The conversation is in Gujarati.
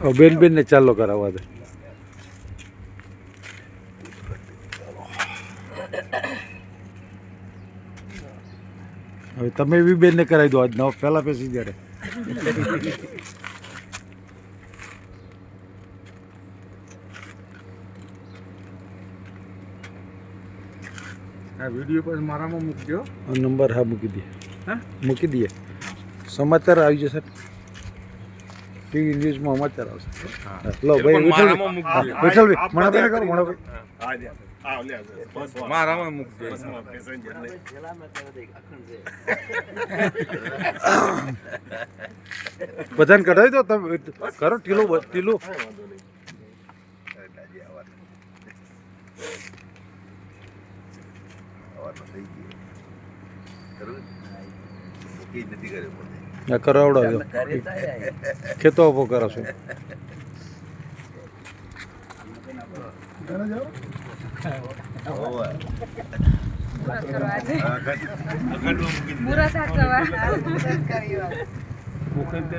બેન બેનને ચાલો કરાવવા દે. હવે તમે બી બેનને કરાવી દો આજ નવ પહેલા પેસી જ્યારે આ વીડિયો પર મારામાં મૂકજો. નંબર હા મૂકી દઈએ હા? મૂકી દઈએ સમાચાર આવી જશે. ટીવી ન્યૂઝમાં સમાચાર આવશે લો ભાઈ વિઠ્ઠલભાઈ. વિઠ્ઠલભાઈ મણાભાઈ કરો મણાભાઈ મારામાં મૂકજો. બધાને કઢાવી દો તમે કરો ટીલું બ- ટીલું નથી કર્યું દો ખેતો ઊભો કરો છો. પૂરા સાચવા